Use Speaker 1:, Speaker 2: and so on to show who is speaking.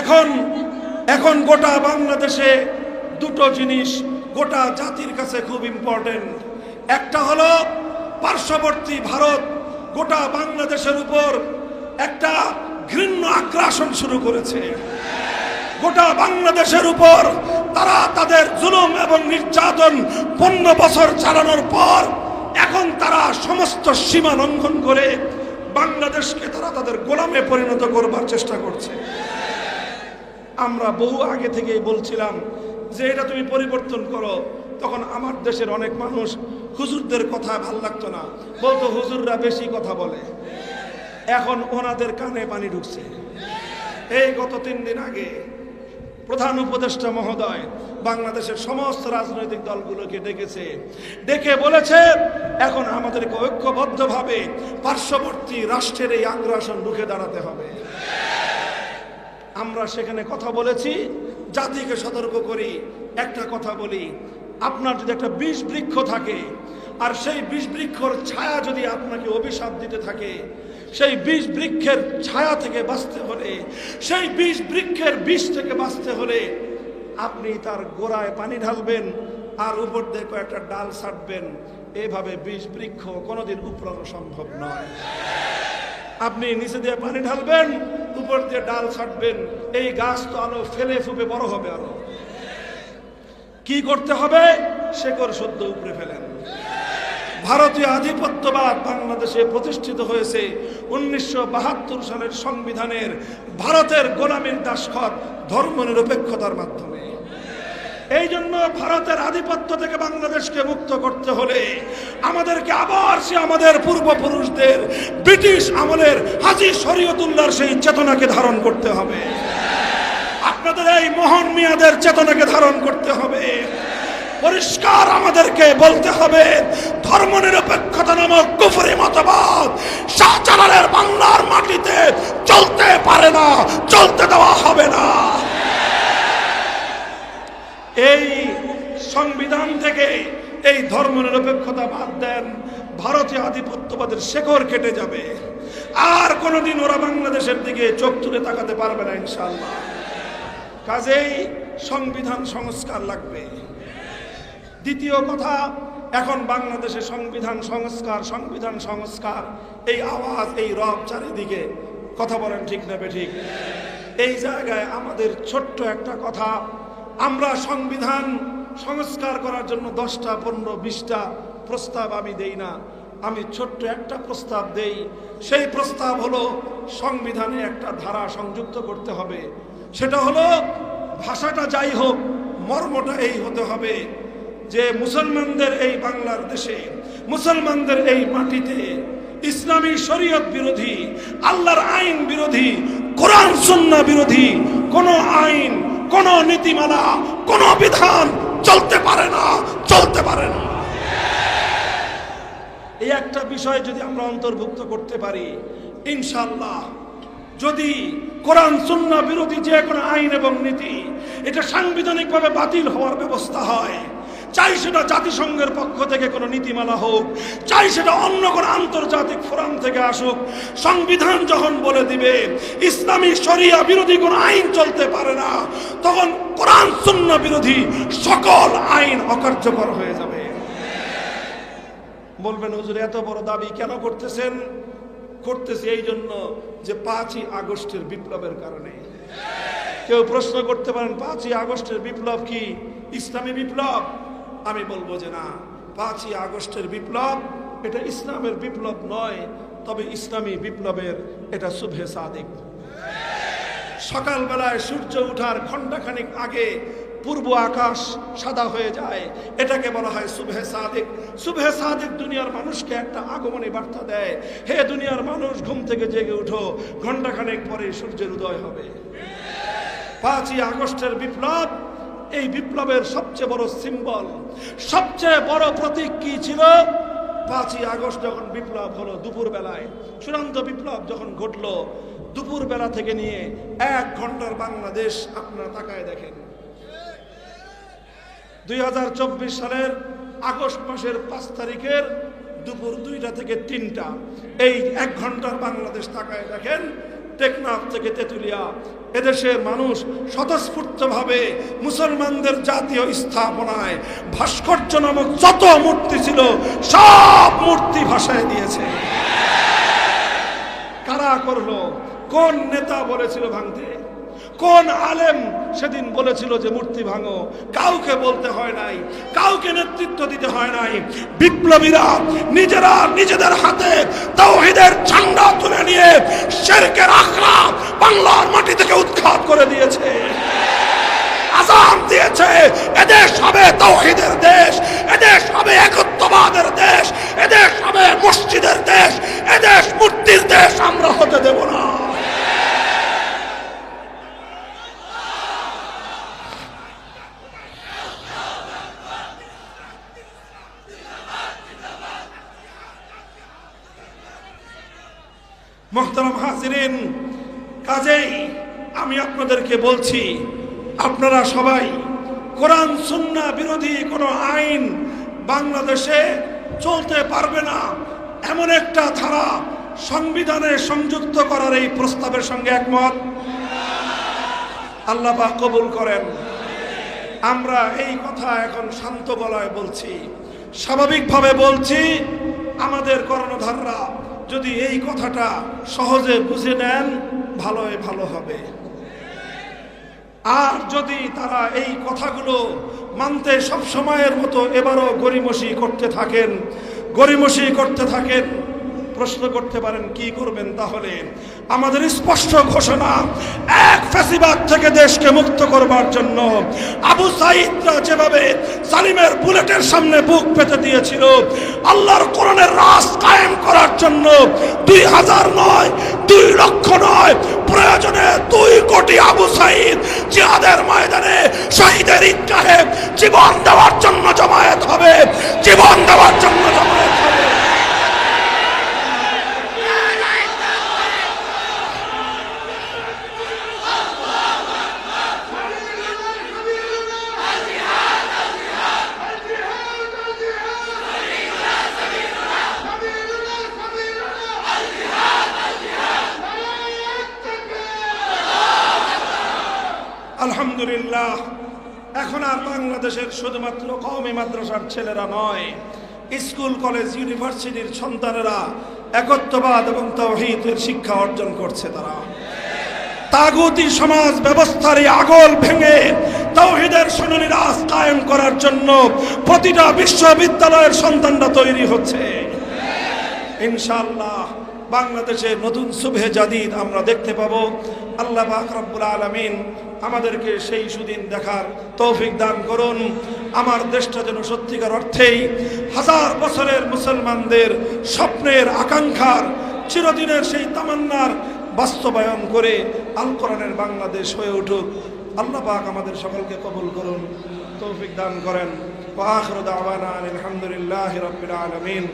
Speaker 1: এখন এখন গোটা বাংলাদেশে দুটো জিনিস গোটা জাতির কাছে খুব ইম্পর্টেন্ট একটা হলো পার্শ্ববর্তী ভারত গোটা বাংলাদেশের উপর একটা ঘৃণ্য আগ্রাসন শুরু করেছে। গোটা বাংলাদেশের উপর তারা তাদের জুলুম এবং নির্যাতন পনেরো বছর চালানোর পর এখন তারা সমস্ত সীমা লঙ্ঘন করে বাংলাদেশকে তারা তাদের গোলামে পরিণত করবার চেষ্টা করছে। আমরা বহু আগে থেকেই বলছিলাম যে এটা তুমি পরিবর্তন করো। তখন আমার দেশের অনেক মানুষ হুজুরদের কথা ভালো লাগতো না। বলতো, হুজুররা বেশি কথা বলে। এখন ওনাদের কানে পানি ঢুকছে। এই গত তিন দিন আগে প্রধান উপদেষ্টা মহোদয় বাংলাদেশের সমস্ত রাজনৈতিক দলগুলোকে ডেকেছে। ডেকে বলেছে, এখন আমাদেরকে ঐক্যবদ্ধভাবে পার্শ্ববর্তী রাষ্ট্রের এই আগ্রাসন রুখে দাঁড়াতে হবে। আমরা সেখানে কথা বলেছি, জাতিকে সতর্ক করি, একটা কথা বলি, আপনার যদি একটা বিষ বৃক্ষ থাকে, আর সেই বিষ বৃক্ষর ছায়া যদি আপনাকে অভিশাপ দিতে থাকে, সেই বিষ বৃক্ষের ছায়া থেকে বাঁচতে হলে, সেই বিষ বৃক্ষের বিষ থেকে বাঁচতে হলে আপনি তার গোড়ায় পানি ঢালবেন, আর উপর দিয়ে কয়েকটা ডাল ছাড়বেন এভাবে বিষ বৃক্ষ কোনোদিন উপড়ানো সম্ভব নয়। আপনি নিচে দিয়ে পানি ঢালবেন, উপর দিয়ে ডাল ছাড়বেন এই গাছ তো আলো ফেলে ফুপে বড় হবে আরও। কি করতে হবে? শেকড় সদ্য উপরে ফেলেন। ভারতীয় আধিপত্যবাদ বাংলাদেশে প্রতিষ্ঠিত হয়েছে উনিশশো বাহাত্তর সালের সংবিধানের ভারতের গোলামীর দাসখত ধর্মনিরপেক্ষতার মাধ্যমে। এই জন্য ভারতের আধিপত্য থেকে বাংলাদেশকে মুক্ত করতে হলে আমাদেরকে আবার সে আমাদের পূর্বপুরুষদের ব্রিটিশ আমলের হাজি শরীয়তুল্লাহর সেই চেতনাকে ধারণ করতে হবে। আপনাদের এই মোহন মিয়াদের চেতনাকে ধারণ করতে হবে। পরিষ্কার আমাদেরকে বলতে হবে, ধর্মনিরপেক্ষতা নামক কুফরি মতবাদ শাহজালালের বাংলার মাটিতে চলতে পারে না, চলতে দেওয়া হবে না। এই সংবিধান থেকে এই ধর্মনিরপেক্ষতা বাদ দেন, ভারতীয় আধিপত্যবাদের শেকড় কেটে যাবে। আর কোনোদিন ওরা বাংলাদেশের দিকে চোখ তুলে তাকাতে পারবে না ইনশাল্লাহ কাজেই সংবিধান সংস্কার লাগবে। দ্বিতীয় কথা, এখন বাংলাদেশে সংবিধান সংস্কার সংবিধান সংস্কার, এই আওয়াজ, এই রব চারিদিকে কথা বলেন ঠিক নেবে ঠিক? এই জায়গায় আমাদের ছোট্ট একটা কথা আমরা সংবিধান সংস্কার করার জন্য দশটা, পনেরো, বিশটা প্রস্তাব আমি দেই না। আমি ছোট্ট একটা প্রস্তাব দেই। সেই প্রস্তাব হলো, সংবিধানে একটা ধারা সংযুক্ত করতে হবে। সেটা হলো, ভাষাটা যাই হোক, মর্মটা এই হতে হবে যে মুসলমানদের এই বাংলার দেশে, মুসলমানদের এই মাটিতে ইসলামী শরীয়ত বিরোধী, আল্লাহর আইন বিরোধী, কোরআন সুন্নাহ বিরোধী, কোন আইন কোন নীতিমালা, কোন বিধান চলতে পারে না, চলতে পারে না। এই একটা বিষয় যদি আমরা অন্তর্ভুক্ত করতে পারি ইনশাল্লাহ যদি কোরআন সুন্না বিরোধী যে কোনো আইন এবং নীতি, এটা সাংবিধানিকভাবে বাতিল হওয়ার ব্যবস্থা হয়। চাই সেটা জাতিসংঘের পক্ষ থেকে কোনো নীতিমালা হোক, চাই সেটা অন্য কোনো আন্তর্জাতিক ফোরাম থেকে আসুক, সংবিধান যখন বলে দিবে, ইসলামী শরিয়া বিরোধী কোনো আইন চলতে পারে না, তখন কোরআন বিরোধী সকল আইন অকার্যকর হয়ে যাবে। বলবেন, হুজুর, এত বড় দাবি কেন করতেছেন? করতেছি এই জন্য যে পাঁচই আগস্টের বিপ্লবের কারণে। কেউ প্রশ্ন করতে পারেন, পাঁচই আগস্টের বিপ্লব কি? ইসলামী বিপ্লব? আমি বলব যে না, পাঁচই আগস্টের বিপ্লব এটা ইসলামের বিপ্লব নয়, তবে ইসলামী বিপ্লবের এটা শুভে সাদিক। সকালবেলায় সূর্য ওঠার ঘণ্টাখানিক আগে পূর্ব আকাশ সাদা হয়ে যায়, এটাকে বলা হয় শুভে সাদিক। শুভে সাদিক দুনিয়ার মানুষকে একটা আগমনী বার্তা দেয়, হে দুনিয়ার মানুষ, ঘুম থেকে জেগে উঠো, ঘণ্টাখানেক পরে সূর্যের উদয় হবে। পাঁচই আগস্টের বিপ্লব এই বিপ্লবের সবচেয়ে বড় সিম্বল, সবচেয়ে বড় প্রতীক কি ছিল? পাঁচই আগস্ট যখন বিপ্লব হলো দুপুর বেলায় চূড়ান্ত বিপ্লব যখন ঘটলো দুপুর বেলা থেকে নিয়ে এক ঘণ্টার বাংলাদেশ আপনারা তাকায় দেখেন। দুই হাজার চব্বিশ সালের আগস্ট মাসের পাঁচ তারিখের দুপুর দুইটা থেকে তিনটা, এই এক ঘণ্টার বাংলাদেশ তাকায় দেখেন, টেকনাফ থেকে তেতুলিয়া এদেশের মানুষ স্বতঃস্ফূর্তভাবে মুসলমানদের জাতীয় স্থাপনায় ভাস্কর্য নামক যত মূর্তি ছিল, সব মূর্তি ভাষায় দিয়েছে। কারা করল? কোন নেতা বলেছিল ভাঙতে? কোন আলেম সেদিন বলেছিল যে মূর্তি ভাঙো? কাউকে বলতে হয় নাই, কাউকে নেতৃত্ব দিতে হয় নাই। বিপ্লবীরা নিজেরা নিজেদের হাতে তাওহীদের ঝান্ডা তুলে নিয়ে শেরকের আখড়া বাংলার মাটি থেকে উৎখাত করে দিয়েছে। আজান দিয়েছে, এদেশ হবে তৌহিদের দেশ, এদেশ হবে একত্ববাদের দেশ, এদেশ হবে মসজিদের দেশ, এদেশ মূর্তির দেশ, আমরা হতে দেব না। মোহতারাম হাজিরিন, কাজেই আমি আপনাদেরকে বলছি, আপনারা সবাই কোরআন, সুন্না বিরোধী কোনো আইন বাংলাদেশে চলতে পারবে না। এমন একটা ধারা সংবিধানে সংযুক্ত করার এই প্রস্তাবের সঙ্গে একমত? আল্লাহ কবুল করেন। আমরা এই কথা এখন শান্ত গলায় বলছি। স্বাভাবিকভাবে বলছি, আমাদের কর্ণধাররা যদি এই কথাটা সহজে বুঝে নেন ভালোই ভালো হবে। আর যদি তারা এই কথাগুলো মানতে সব সময়ের মতো এবারও গরিমসি করতে থাকেন গরিমসি করতে থাকেন প্রশ্ন করতে পারেন, কি করবেন তাহলে? আমাদের স্পষ্ট ঘোষণা, এক ফ্যাসিবাদ থেকে দেশকে মুক্ত করবার জন্য আবু সাইদরা যেভাবে সালিমের বুলেটের সামনে বুক পেতে দিয়েছিল, আল্লাহর কোরআনের রাস কায়েম করার জন্য দুই হাজার নয়, দুই লক্ষ নয়, প্রয়োজনে দুই কোটি আবু সাইদ জিহাদের ময়দানে শহীদের ঈদগাহে জীবন দেওয়ার জন্য জমায়েত হবে জীবন দেওয়ার জন্য জমায়েত হবে আলহামদুলিল্লাহ এখন আর বাংলাদেশের শুধুমাত্র কওমি মাদ্রাসার ছেলেরা নয়, স্কুল, কলেজ, ইউনিভার্সিটির সন্তানেরা একত্ববাদ এবং তৌহিদের শিক্ষা অর্জন করছে তারা। তাগুতি সমাজ ব্যবস্থার এই আগল ভেঙে তৌহিদের সোনালী রাজ কায়েম করার জন্য প্রতিটা বিশ্ববিদ্যালয়ের সন্তানরা তৈরি হচ্ছে। ইনশাআল্লাহ বাংলাদেশে নতুন শুভে জাদিদ আমরা দেখতে পাবো। আল্লাহ পাক রব্বুল আলামিন আমাদেরকে সেই সুদিন দেখার তৌফিক দান করুন। আমার দেশটা যেন সত্যিকার অর্থেই হাজার বছরের মুসলমানদের স্বপ্নের আকাঙ্ক্ষার, চিরদিনের সেই তামান্নার বাস্তবায়ন করে আল কোরআনের বাংলাদেশ হয়ে উঠুক। আল্লাহ পাক আমাদের সকলকে কবুল করুন, তৌফিক দান করেন। আলহামদুলিল্লাহি আলামিন।